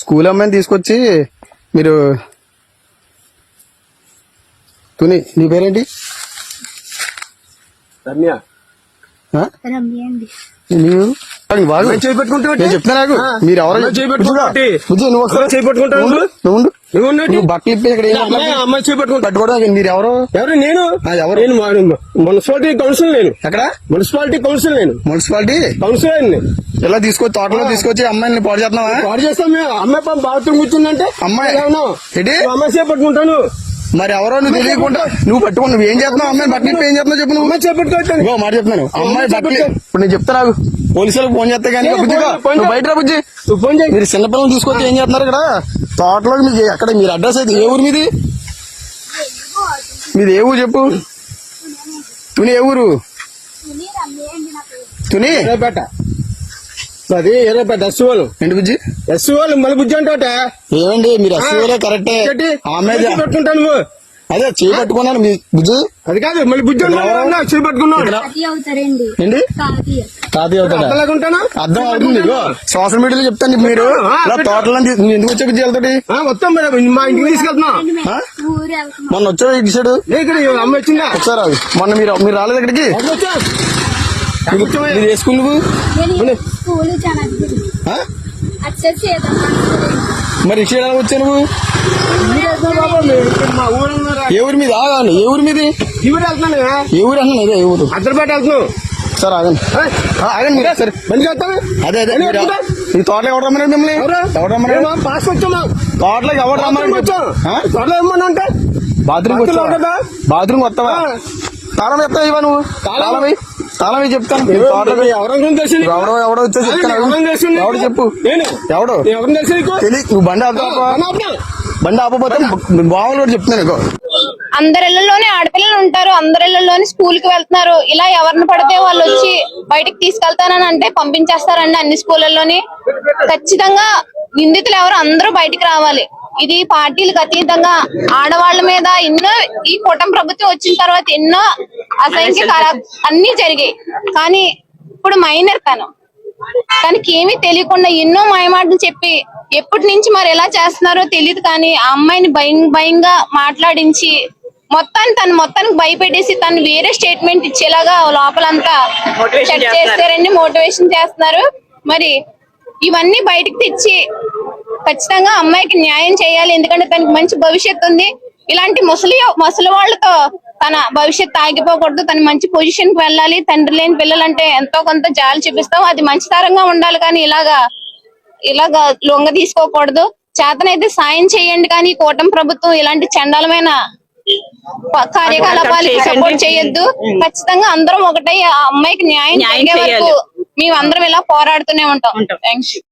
School అమ్మాయిని తీసుకొచ్చి మీరు తుని నీ పేరేంటి? రమ్య. ఆ? రమ్య అండి. నీవు మీరు ఎవరో అమ్మాయి చేయి పట్టుకుంటే ఒకటి. బుజ్జి, నువ్వు అమ్మాయి బట్టలు ఇప్పి మీరు ఎవరు? ఎవరు? నేను. ఎవరు? మున్సిపాలిటీ కౌన్సిల్ నేను. ఎక్కడ? మున్సిపాలిటీ కౌన్సిల్ నేను. మున్సిపాలిటీ? కౌన్సిలర్ నేను ఇలా తీసుకొచ్చి తోటలో తీసుకొచ్చి అమ్మాయిని పాడు చేస్తున్నావా? వాడు చేస్తాం మేము. అమ్మాయి బాత్రూమ్ కూర్చుందంటే అమ్మాయి. అమ్మాయి చేయి పట్టుకుంటాను. మరి ఎవరో నువ్వు తెలియకుండా నువ్వు పట్టుకుని నువ్వు ఏం చేస్తున్నావు? అమ్మాయి బట్టలు ఇప్పి ఏం చేస్తున్నావు చెప్పు నువ్వు? ఇగో మాట చెప్తున్నాను. అమ్మాయి బట్టలు చెప్పు. ఇప్పుడు నేను చెప్తా నాకు పోలీసులకు ఫోన్ చేస్తే కానీ నువ్వు. బయట బుజ్జి. నువ్వు ఫోన్ చేయి. మీరు చిన్నపిల్లలు తీసుకొచ్చి ఏం చేస్తున్నారు ఇక్కడ? తోటలో మీకు ఎక్కడ మీరు అడ్రస్ అయితే ఏ ఊరు మీది? మీది ఏ ఊరు చెప్పు? తుని ఏ ఊరు? తుని రమ్య అండి నా పేరు తుని ఎర్రపేట అది ఎర్రపేట ఎస్ వాళ్ళు ఏంటి బుజ్జి? ఎస్ వాళ్ళు మళ్ళీ బుజ్జి అంటే ఏమండి మీరు అసలు కరెక్టే. ఆమె పట్టుకుంటాను నువ్వు. అదే చేయి పట్టుకున్నాను మీ బుజ్జి. అది కాదు మళ్ళీ బుజ్జి చేయి కాకి తాతయ్య అవుతాడా? అర్థం అవుతుంది సోషల్ మీడియాలో చెప్తాను మీరు. తోటలో నువ్వు ఎందుకు వచ్చే బుజ్జి వెళ్తాడు వస్తాం మేడం మా ఇంటికి తీసుకెళ్తున్నా. మొన్న వచ్చాడు ఇటు సైడ్? ఇక్కడ అమ్మ వచ్చిందా? ఒకసారి. మొన్న మీరు మీరు రాలేదు ఇక్కడికి? వచ్చా? ఏ స్కూల్ నువ్వు. స్కూల్ మరి ఎలా వచ్చావు నువ్వు? ఏ ఊరు మీది? ఆగాను ఏ ఊరు మీది? ఈ ఊరు ఏ ఊరు అన్న ఇదే ఏ ఊరు? అద్దరిపేట వెళ్తున్నాం సార్ ఆగండి. మీరు. సరే. బండి చేస్తాను అదే అదే. ఈ తోటలో ఎవరు రమ్మన్నారు మిమ్మల్ని? ఎవరు? ఎవరు రమ్మన్నారు? పాస్ వచ్చామా తోటలోకి ఎవరు వచ్చాం? త్వరలో ఏమన్నా అంటే బాత్రూమ్ బాత్రూమ్ వస్తావా. తాళం ఎత్తావు ఇవ్వ నువ్వు? తాళం? వేయి చెప్తాను. నీకు? ఎవడో ఎవడో వచ్చా చెప్తాను ఎవరైనా తెలిసి నీకు? ఎవడు చెప్పు? నేను. ఎవడు? నీకు? నువ్వు బండి. బండి ఆపపోతే బావులు కూడా చెప్తున్నాను ఇగో అందరిళ్ళలోనే ఆడపిల్లలు ఉంటారు అందరిళ్ళలోని స్కూల్కి వెళ్తున్నారు. ఇలా ఎవరిని పడితే వాళ్ళు వచ్చి బయటికి తీసుకెళ్తానని అంటే పంపించేస్తారండి అన్ని స్కూళ్ళలోని ఖచ్చితంగా నిందితులు ఎవరు? అందరూ బయటికి రావాలి. ఇది పార్టీలకు అతీతంగా ఆడవాళ్ళ మీద ఎన్నో ఈ కూటమి ప్రభుత్వం వచ్చిన తర్వాత ఎన్నో అసంఖ్య కరా- అన్ని జరిగాయి. కానీ ఇప్పుడు మైనర్ తను. తనకి ఏమీ తెలియకుండా ఎన్నో మాయమాటలు చెప్పి ఎప్పటి నుంచి మరి ఎలా చేస్తున్నారో తెలియదు కానీ ఆ అమ్మాయిని భయం భయంగా మాట్లాడించి మొత్తాన్ని తను మొత్తానికి భయపెట్టేసి తను వేరే స్టేట్మెంట్ ఇచ్చేలాగా లోపలంతా సెట్ చేస్తారండి మోటివేషన్ చేస్తున్నారు. మరి ఇవన్నీ బయటకు తెచ్చి ఖచ్చితంగా అమ్మాయికి న్యాయం చేయాలి. ఎందుకంటే తనకి మంచి భవిష్యత్తు ఉంది. ఇలాంటి ముసలి ముసలి వాళ్ళతో తన భవిష్యత్తు ఆగిపోకూడదు. తన మంచి పొజిషన్కి వెళ్ళాలి. తండ్రి లేని పిల్లలంటే ఎంతో కొంత జాలి చూపిస్తాం. అది మంచితరంగా ఉండాలి కానీ ఇలాగా ఇలాగా లొంగ తీసుకోకూడదు. చేతనైతే సాయం చేయండి కానీ కూటమి ప్రభుత్వం ఇలాంటి చండాలమైన కార్యకలాపాలకి సపోర్ట్ చేయొద్దు. ఖచ్చితంగా అందరం ఒకటే. ఆ అమ్మాయికి న్యాయం జరిగే వరకు. మేమందరం ఇలా పోరాడుతూనే ఉంటాం. థ్యాంక్స్